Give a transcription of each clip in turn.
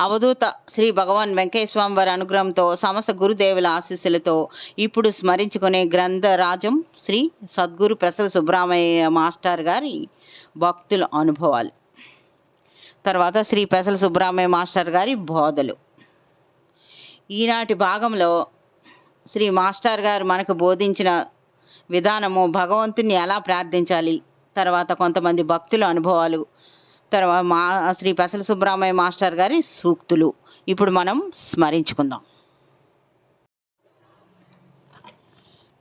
అవధూత శ్రీ భగవాన్ వెంకటేశ్వర వారి అనుగ్రహంతో సమస్త గురుదేవుల ఆశీస్సులతో ఇప్పుడు స్మరించుకునే గ్రంథరాజం శ్రీ సద్గురు ప్రసల సుబ్రహ్మణ్య మాస్టర్ గారి భక్తుల అనుభవాలు. తర్వాత శ్రీ పెసల సుబ్రహ్మణ్య మాస్టర్ గారి బోధలు. ఈనాటి భాగంలో శ్రీ మాస్టర్ గారు మనకు బోధించిన విధానము భగవంతుని ఎలా ప్రార్థించాలి? తర్వాత కొంతమంది భక్తుల అనుభవాలు తర్వాత మా శ్రీ పెసల సుబ్రహ్మణ్య మాస్టర్ గారి సూక్తులు. ఇప్పుడు మనం స్మరించుకుందాం.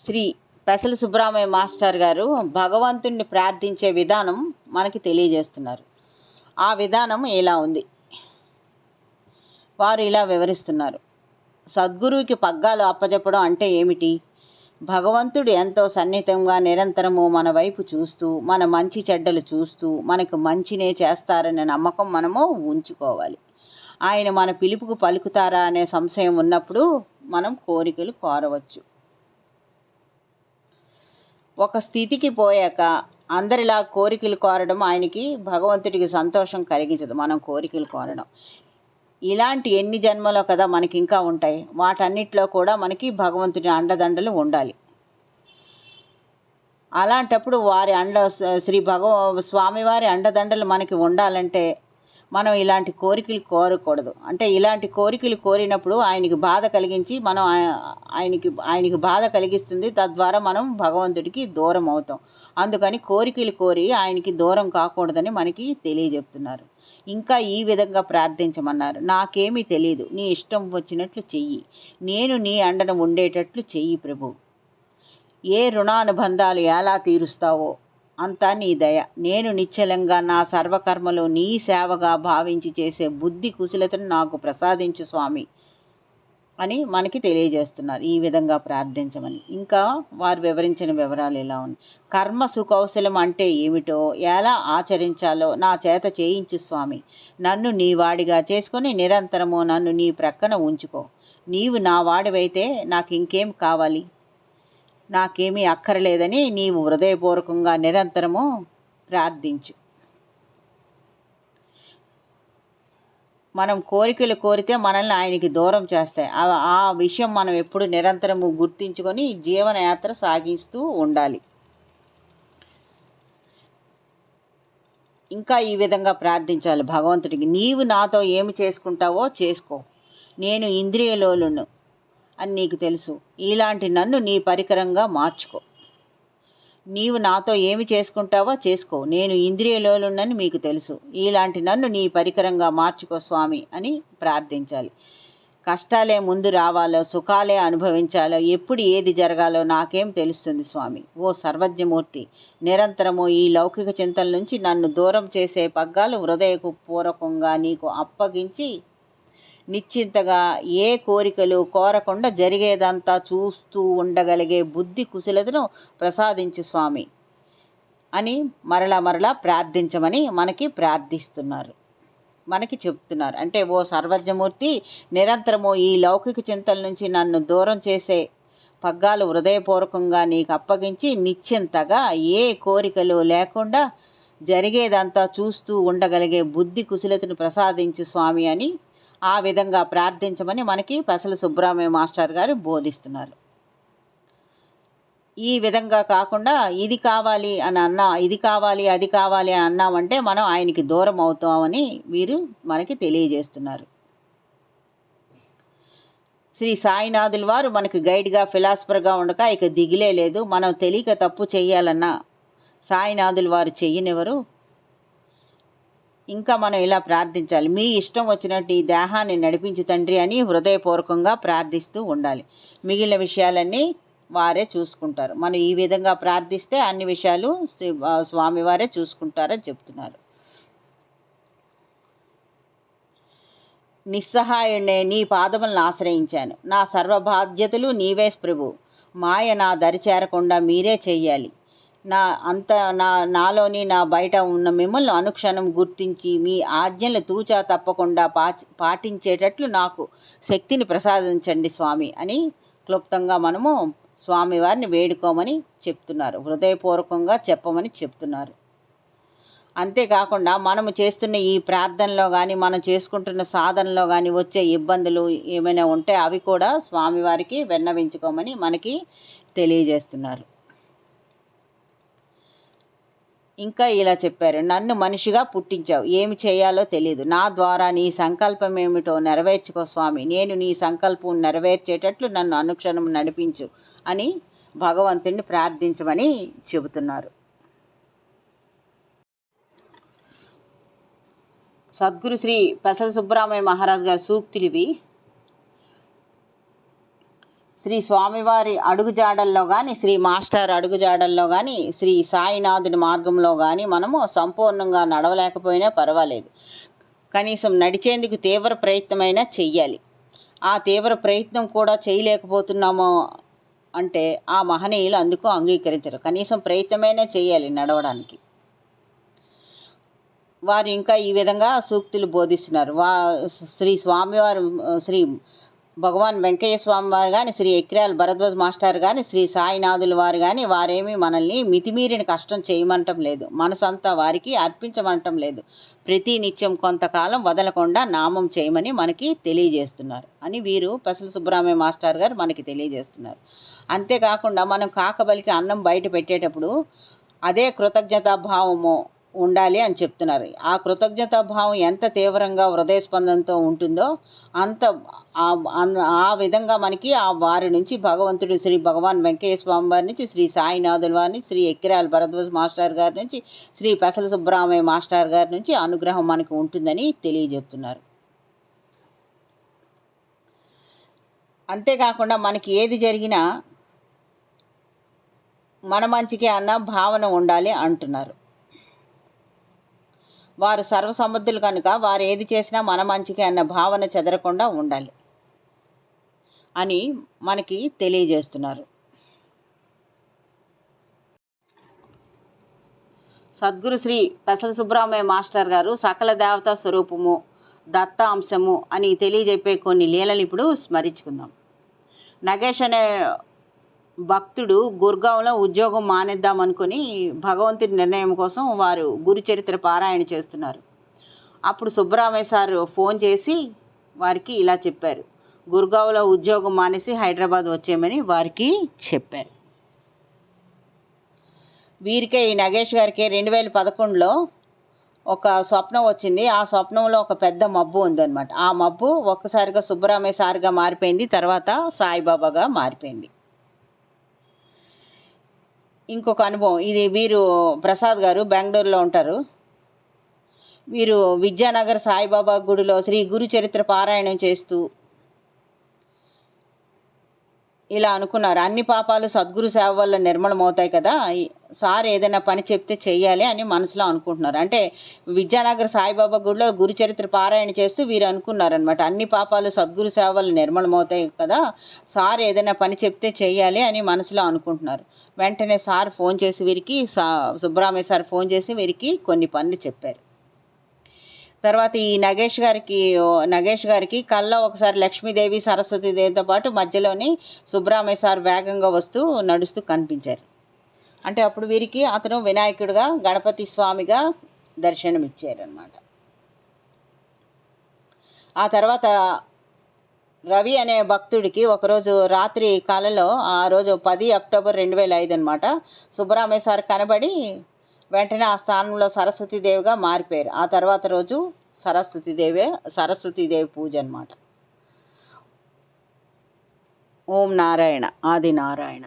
శ్రీ పెసల సుబ్రహ్మణ్య మాస్టర్ గారు భగవంతుణ్ణి ప్రార్థించే విధానం మనకి తెలియజేస్తున్నారు. ఆ విధానం ఇలా ఉంది. వారు ఇలా వివరిస్తున్నారు. సద్గురువుకి పగ్గాలు అప్పచెప్పడం అంటే ఏమిటి? భగవంతుడు ఎంతో సన్నిహితంగా నిరంతరము మన వైపు చూస్తూ మన మంచి చెడ్డలు చూస్తూ మనకు మంచినే చేస్తారనే నమ్మకం మనము ఉంచుకోవాలి. ఆయన మన పిలుపుకు పలుకుతారా అనే సంశయం ఉన్నప్పుడు మనం కోరికలు కోరవచ్చు. ఒక స్థితికి పోయాక అందరిలా కోరికలు కోరడం ఆయనకి భగవంతుడికి సంతోషం కలిగించదు. మనం కోరికలు కోరడం. ఇలాంటి ఎన్ని జన్మలో కదా మనకి ఇంకా ఉంటాయి వాటన్నిటిలో కూడా మనకి భగవంతుని అండదండలు ఉండాలి. అలాంటప్పుడు వారి అండ శ్రీ భగవ స్వామివారి అండదండలు మనకి ఉండాలంటే మనం ఇలాంటి కోరికలు కోరకూడదు. అంటే ఇలాంటి కోరికలు కోరినప్పుడు ఆయనకి బాధ కలిగించి మనం ఆయనకి ఆయనకి బాధ కలిగిస్తుంది. తద్వారా మనం భగవంతుడికి దూరం అవుతాం. అందుకని కోరికలు కోరి ఆయనకి దూరం కాకూడదని మనకి తెలియజెప్తున్నారు. ఇంకా ఈ విధంగా ప్రార్థించమన్నారు. నాకేమీ తెలియదు నీ ఇష్టం వచ్చినట్లు చెయ్యి. నేను నీ అండన ఉండేటట్లు చెయ్యి ప్రభు. ఏ రుణానుబంధాలు ఎలా తీరుస్తావో అంతా నీ దయ. నేను నిశ్చలంగా నా సర్వకర్మలు నీ సేవగా భావించి చేసే బుద్ధి కుశలతను నాకు ప్రసాదించు స్వామి అని మనకి తెలియజేస్తున్నారు. ఈ విధంగా ప్రార్థించమని. ఇంకా వారు వివరించిన వివరాలు ఇలా ఉన్నాయి? కర్మ సుకౌశలం అంటే ఏమిటో ఎలా ఆచరించాలో నా చేత చేయించు స్వామి. నన్ను నీ వాడిగా చేసుకొని నిరంతరము నన్ను నీ ప్రక్కన ఉంచుకో. నీవు నా వాడివైతే నాకు ఇంకేం కావాలి? నాకేమీ అక్కరలేదని నీవు హృదయపూర్వకంగా నిరంతరము ప్రార్థించు. మనం కోరికలు కోరితే మనల్ని ఆయనకి దూరం చేస్తాయి. ఆ విషయం మనం ఎప్పుడు నిరంతరము గుర్తించుకొని జీవనయాత్ర సాగిస్తూ ఉండాలి. ఇంకా ఈ విధంగా ప్రార్థించాలి భగవంతుడికి. నీవు నాతో ఏమి చేసుకుంటావో చేసుకో. నేను ఇంద్రియలోలును అని నీకు తెలుసు. ఇలాంటి నన్ను నీ పరికరంగా మార్చుకో. నీవు నాతో ఏమి చేసుకుంటావో చేసుకో. నేను ఇంద్రియలోలున్నని మీకు తెలుసు. ఇలాంటి నన్ను నీ పరికరంగా మార్చుకో స్వామి అని ప్రార్థించాలి. కష్టాలే ముందు రావాలో సుఖాలే అనుభవించాలో ఎప్పుడు ఏది జరగాలో నాకేం తెలుస్తుంది స్వామి. ఓ సర్వజ్ఞమూర్తి నిరంతరము ఈ లౌకిక చింతల నుంచి నన్ను దూరం చేసే పగ్గాలు హృదయకు పూర్వకంగా నీకు అప్పగించి నిశ్చింతగా ఏ కోరికలు కోరకుండా జరిగేదంతా చూస్తూ ఉండగలిగే బుద్ధి కుశలతను ప్రసాదించు స్వామి అని మరలా మరలా ప్రార్థించమని మనకి ప్రార్థిస్తున్నారు. మనకి చెప్తున్నారు. అంటే ఓ సర్వజ్ఞమూర్తి నిరంతరము ఈ లౌకిక చింతల నుంచి నన్ను దూరం చేసే పగ్గాలు హృదయపూర్వకంగా నీకు అప్పగించి నిశ్చింతగా ఏ కోరికలు లేకుండా జరిగేదంతా చూస్తూ ఉండగలిగే బుద్ధి కుశలతను ప్రసాదించు స్వామి అని ఆ విధంగా ప్రార్థించమని మనకి పెసల సుబ్రహ్మణ్య మాస్టర్ గారు బోధిస్తున్నారు. ఈ విధంగా కాకుండా ఇది కావాలి అని అన్నా ఇది కావాలి అది కావాలి అని అన్నామంటే మనం ఆయనకి దూరం అవుతామని వీరు మనకి తెలియజేస్తున్నారు. శ్రీ సాయినాథుల వారు మనకి గైడ్గా ఫిలాసఫర్గా ఉండక ఇక దిగిలే లేదు. మనం తెలియక తప్పు చేయాలన్నా సాయినాథుల వారు చెయ్యనివ్వరు. ఇంకా మనం ఇలా ప్రార్థించాలి. మీ ఇష్టం వచ్చినట్టు ఈ దేహాన్ని నడిపించు తండ్రి అని హృదయపూర్వకంగా ప్రార్థిస్తూ ఉండాలి. మిగిలిన విషయాలన్నీ వారే చూసుకుంటారు. మనం ఈ విధంగా ప్రార్థిస్తే అన్ని విషయాలు స్వామివారే చూసుకుంటారని చెప్తున్నారు. నిస్సహాయుడే నీ పాదములను ఆశ్రయించాను. నా సర్వ బాధ్యతలు నీవే ప్రభు. మాయ నా దరి చేరకుండా మీరే చెయ్యాలి. నా అంత నా నాలోని నా బయట ఉన్న మిమ్మల్ని అనుక్షణం గుర్తించి మీ ఆజ్ఞలు తూచా తప్పకుండా పా పాటించేటట్లు నాకు శక్తిని ప్రసాదించండి స్వామి అని క్లుప్తంగా మనము స్వామివారిని వేడుకోమని చెప్తున్నారు. హృదయపూర్వకంగా చెప్పమని చెప్తున్నారు. అంతేకాకుండా మనము చేస్తున్న ఈ ప్రార్థనలో కానీ మనం చేసుకుంటున్న సాధనలో కానీ వచ్చే ఇబ్బందులు ఏమైనా ఉంటే అవి కూడా స్వామివారికి విన్నవించుకోమని మనకి తెలియజేస్తున్నారు. ఇంకా ఇలా చెప్పారు నన్ను మనిషిగా పుట్టించావు ఏమి చేయాలో తెలియదు నా ద్వారా నీ సంకల్పం ఏమిటో నెరవేర్చుకో స్వామి. నేను నీ సంకల్పం నెరవేర్చేటట్లు నన్ను అనుక్షణం నడిపించు అని భగవంతుడిని ప్రార్థించమని చెబుతున్నారు. సద్గురు శ్రీ పెసల సుబ్బరామయ్య మహారాజ్ గారి సూక్తులు ఇవి. శ్రీ స్వామివారి అడుగుజాడల్లో కానీ శ్రీ మాస్టర్ అడుగుజాడల్లో కానీ శ్రీ సాయినాథుని మార్గంలో కానీ మనము సంపూర్ణంగా నడవలేకపోయినా పర్వాలేదు. కనీసం నడిచేందుకు తీవ్ర ప్రయత్నమైనా చెయ్యాలి. ఆ తీవ్ర ప్రయత్నం కూడా చేయలేకపోతున్నామో అంటే ఆ మహనీయులు అందుకు అంగీకరించరు. కనీసం ప్రయత్నమైనా చేయాలి నడవడానికి. వారు ఇంకా ఈ విధంగా సూక్తులు బోధిస్తున్నారు. వా శ్రీ స్వామివారు శ్రీ భగవాన్ వెంకయ్య స్వామి వారు కానీ శ్రీ ఎక్రాల్ భరద్వాజ్ మాస్టర్ కానీ శ్రీ సాయినాథుల వారు కానీ వారేమీ మనల్ని మితిమీరిన కష్టం చేయమంటం లేదు. మనసంతా వారికి అర్పించమంటం లేదు. ప్రతి నిత్యం కొంతకాలం వదలకుండా నామం చేయమని మనకి తెలియజేస్తున్నారు అని వీరు పెసల సుబ్రహ్మణ్య మాస్టర్ గారు మనకి తెలియజేస్తున్నారు. అంతేకాకుండా మనం కాకబలికి అన్నం బయట పెట్టేటప్పుడు అదే కృతజ్ఞతా భావము ఉండాలి అని చెప్తున్నారు. ఆ కృతజ్ఞతా భావం ఎంత తీవ్రంగా హృదయ స్పందనతో ఉంటుందో అంత ఆ విధంగా మనకి ఆ వారి నుంచి భగవంతుడు శ్రీ భగవాన్ వెంకయ్య స్వామి వారి నుంచి శ్రీ సాయినాథుల వారి నుంచి శ్రీ ఎక్కిరాల భరద్వాజ్ మాస్టర్ గారి నుంచి శ్రీ పెసల సుబ్బరామయ్య మాస్టర్ గారి నుంచి అనుగ్రహం మనకు ఉంటుందని తెలియజెప్తున్నారు. అంతేకాకుండా మనకి ఏది జరిగినా మన మంచికే అన్న భావన ఉండాలి అంటున్నారు. వారు సర్వసమర్థులు కనుక వారు ఏది చేసినా మన మంచికి అన్న భావన చెదరకుండా ఉండాలి అని మనకి తెలియజేస్తున్నారు. సద్గురు శ్రీ పెసల సుబ్రహ్మణ్య మాస్టర్ గారు సకల దేవతా స్వరూపము దత్త అంశము అని తెలియజెప్పే కొన్ని లీలలు ఇప్పుడు స్మరించుకుందాం. నగేష్ అనే భక్తుడు గుర్గావ్లో ఉద్యోగం మానేద్దాం అనుకుని భగవంతుడి నిర్ణయం కోసం వారు గురు చరిత్ర పారాయణ చేస్తున్నారు. అప్పుడు సుబ్బరామయ్య సార్ ఫోన్ చేసి వారికి ఇలా చెప్పారు. గుర్గావ్లో ఉద్యోగం మానేసి హైదరాబాద్ వచ్చేయమని వారికి చెప్పారు. వీరికే ఈ నగేష్ గారికి రెండు వేల పదకొండులో ఒక స్వప్నం వచ్చింది. ఆ స్వప్నంలో ఒక పెద్ద మబ్బు ఉందన్నమాట. ఆ మబ్బు ఒక్కసారిగా సుబ్బరామయ్య సార్గా మారిపోయింది. తర్వాత సాయిబాబాగా మారిపోయింది. ఇంకొక అనుభవం. ఇది వీరు ప్రసాద్ గారు బెంగళూరులో ఉంటారు. వీరు విద్యానగర్ సాయిబాబా గుడిలో శ్రీ గురు చరిత్ర పారాయణం చేస్తూ ఇలా అనుకున్నారు. అన్ని పాపాలు సద్గురు సేవ వల్ల నిర్మలమవుతాయి కదా సార్ ఏదైనా పని చెప్తే చెయ్యాలి అని మనసులో అనుకుంటున్నారు. అంటే విద్యానగర్ సాయిబాబా గుడిలో గురు చరిత్ర పారాయణ చేస్తూ వీరు అనుకున్నారనమాట అన్ని పాపాలు సద్గురు సేవ వల్ల నిర్మలమవుతాయి కదా సార్ ఏదైనా పని చెప్తే చెయ్యాలి అని మనసులో అనుకుంటున్నారు. వెంటనే సార్ ఫోన్ చేసి వీరికి సా సుబ్బరామయ్య సార్ ఫోన్ చేసి వీరికి కొన్ని పనులు చెప్పారు. తర్వాత ఈ నగేష్ గారికి నగేష్ గారికి కళ్ళ ఒకసారి లక్ష్మీదేవి సరస్వతీదేవితో పాటు మధ్యలోని సుబ్రహ్మణ్య సార్ వేగంగా వస్తూ నడుస్తూ కనిపించారు. అంటే అప్పుడు వీరికి అతను వినాయకుడిగా గణపతి స్వామిగా దర్శనమిచ్చారనమాట ఆ తర్వాత రవి అనే భక్తుడికి ఒకరోజు రాత్రి కాలంలో ఆ రోజు పది అక్టోబర్ రెండు వేల ఐదు అనమాట సుబ్బరామయ్య సార్ కనబడి వెంటనే ఆ స్థానంలో సరస్వతీదేవిగా మారిపోయారు. ఆ తర్వాత రోజు సరస్వతీదేవే సరస్వతీదేవి పూజ అనమాట ఓం నారాయణ ఆది నారాయణ.